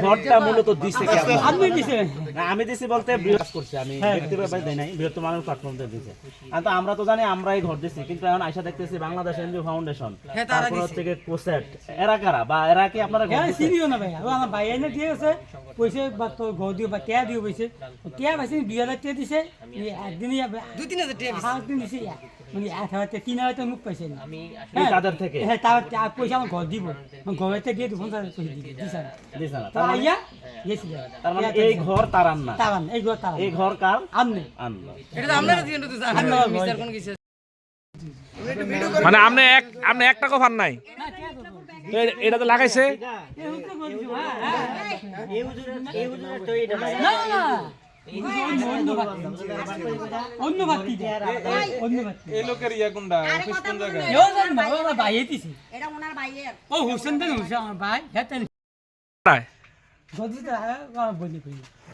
ঘরটা মূলত দিছে কে? আপনি দিছে আমি দিছি বলতে কাজ করছি আমি হ্যাঁ। ব্যক্তিগত দেই নাই বৃহত্তম মানুষ প্ল্যাটফর্ম দিয়ে দিছে। আর তো আমরা তো জানি আমরা এই ঘর দিছি কিন্তু এখন আইসা দেখতেছি বাংলাদেশ এনজিও ফাউন্ডেশন তারপর হচ্ছে কোসেট এরা কারা? বা এরা কি আপনারা ঘর হ্যাঁ দিছে? চিনিও না ভাই। আমার ভাই এনে দিয়ে আছে পয়সা বা তো ঘর দিও বা টিয়া দিও টিয়া পাইছে দুই হাজার টিয়া দিছে। এই একদিনই দুই তিন হাজার টিয়া একদিন দিছে মানে এক হাজার তিন হাজার টিয়া মুখ পাইছে এই তাদের থেকে? হ্যাঁ তার পয়সা আমার ঘর দিব। ঘরেতে দিয়ে দুপুর পয়সা দিব দিছে দিছে না। তার মানে আইয়া তার মানে এই ঘর তারান না তারান এই ঘর তারান এই ঘর কার আমনে আনলো মানে আপনি এক আপনি এক টাকা পান নাই। এটা তো লাগাইছে? অন্য বাতি অন্য বাতি এই লোকের ইয়া কোনটা অফিস কোন জায়গায়? এও জানি না ওরা ভাই দিছে। এটা ওনার ভাইয়ের। ও হোসেন দেন হোসেন আমার ভাই। হ্যাঁ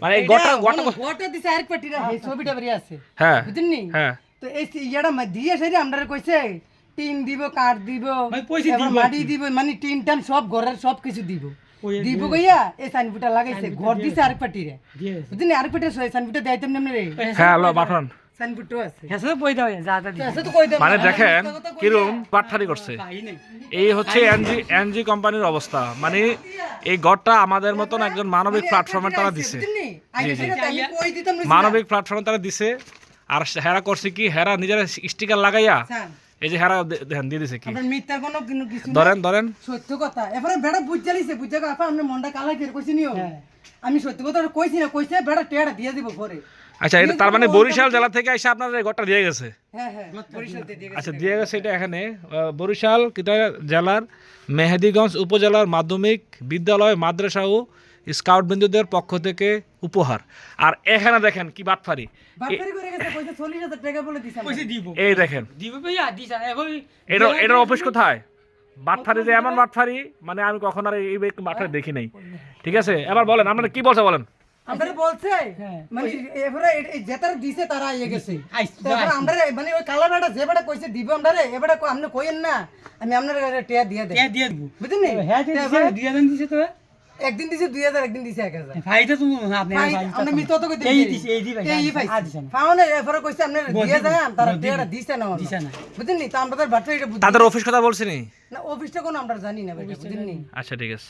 মানে এই গোটা গোটা দিছে আরেক পার্টিরা এই ছবিটা বেরিয়ে আছে। হ্যাঁ। বুঝলি হ্যাঁ। তো এই ইয়াটা মা- দিয়ে সেটা আমরা কইছে টিন দিব কাঠ দিব মানে পয়সা এবার দিব মাটি দিব মানে টিন টান সব ঘরের সব কিছু দিব। দিব কইয়া এই সাইনপুটা লাগাইছে ঘর দিছে আরেক পার্টিরে। দিয়ে বুঝলি আরেক পার্টির সাইনপুটা দেয়তাম না রে হ্যাঁ লো মানে দেখেন কিরম করছে। এই হচ্ছে এনজি এনজি কোম্পানির অবস্থা। মানে এই ঘরটা আমাদের মতন একজন মানবিক প্ল্যাটফর্মে তারা দিছে। মানবিক প্ল্যাটফর্মে তারা দিছে। আর হেরা করছে কি হেরা নিজের স্টিকার লাগাইয়া এই যে হেরা দেখেন দিয়ে দিছে কি। মিথ্যা কোনো কোনো কিছু ধরেন ধরেন। সত্য কথা। এবারে বেড়া বুঝালিছে বুঝা আপা আপনি মনটা কালা কইছি নিও আমি সত্য কথা কইছি না কইছে বেড়া টেড়া দিয়ে দিব ঘরে আচ্ছা এটা তার মানে বরিশাল জেলা থেকে এসে আপনার এই ঘরটা দিয়ে গেছে? হ্যাঁ হ্যাঁ বরিশাল দিয়ে গেছে। আচ্ছা দিয়ে গেছে এটা এখানে। আহ, বরিশাল কিতা জেলার মেহেদিগঞ্জ উপজেলার মাধ্যমিক বিদ্যালয় মাদ্রাসা ও স্কাউট বিন্দুদের পক্ষ থেকে উপহার। আর এখানে দেখেন কি বাটফারি। বাপের করে গেছে কইছে 40000 টাকা বলে দিছে পয়সা দিব। এই দেখেন। এটা এটার অফিস কোথায়? বাটফারি যে এমন বাটফারি মানে আমি কখন আর এই বাটফারি দেখি নাই। ঠিক আছে? এবার বলেন আপনারা কি বলছে বলেন? আমরা বলছে হ্যাঁ। মানে এবারে যেতার দিছে তারা ইয়ে গেছে। আইস, আমরা মানে ওই কালা বেটা যে বেটা কইছে দিব আমরা এবারে আপনি কইেন না আমি আপনার টিয়া দিয়ে দেব। টিয়া দিয়ে দিব। বুঝলেন হ্যাঁ দুই হাজার দিছে তো। একদিন দিছে 2000 একদিন দিছে 1000 ভাইটা তুমি আপনি ভাই, ভাই কথা কইতে এই দিছে এই দি ভাই এই না। পাওনে এবারে কইছে আপনার দিয়ে তারা টিয়াটা দিছে না দিছে না। বুঝলেন তো আমরা এটা তাদের অফিস কথা বলছিনি না? অফিসটা কোন আমরা জানি না ভাই বুঝলেন আচ্ছা ঠিক আছে।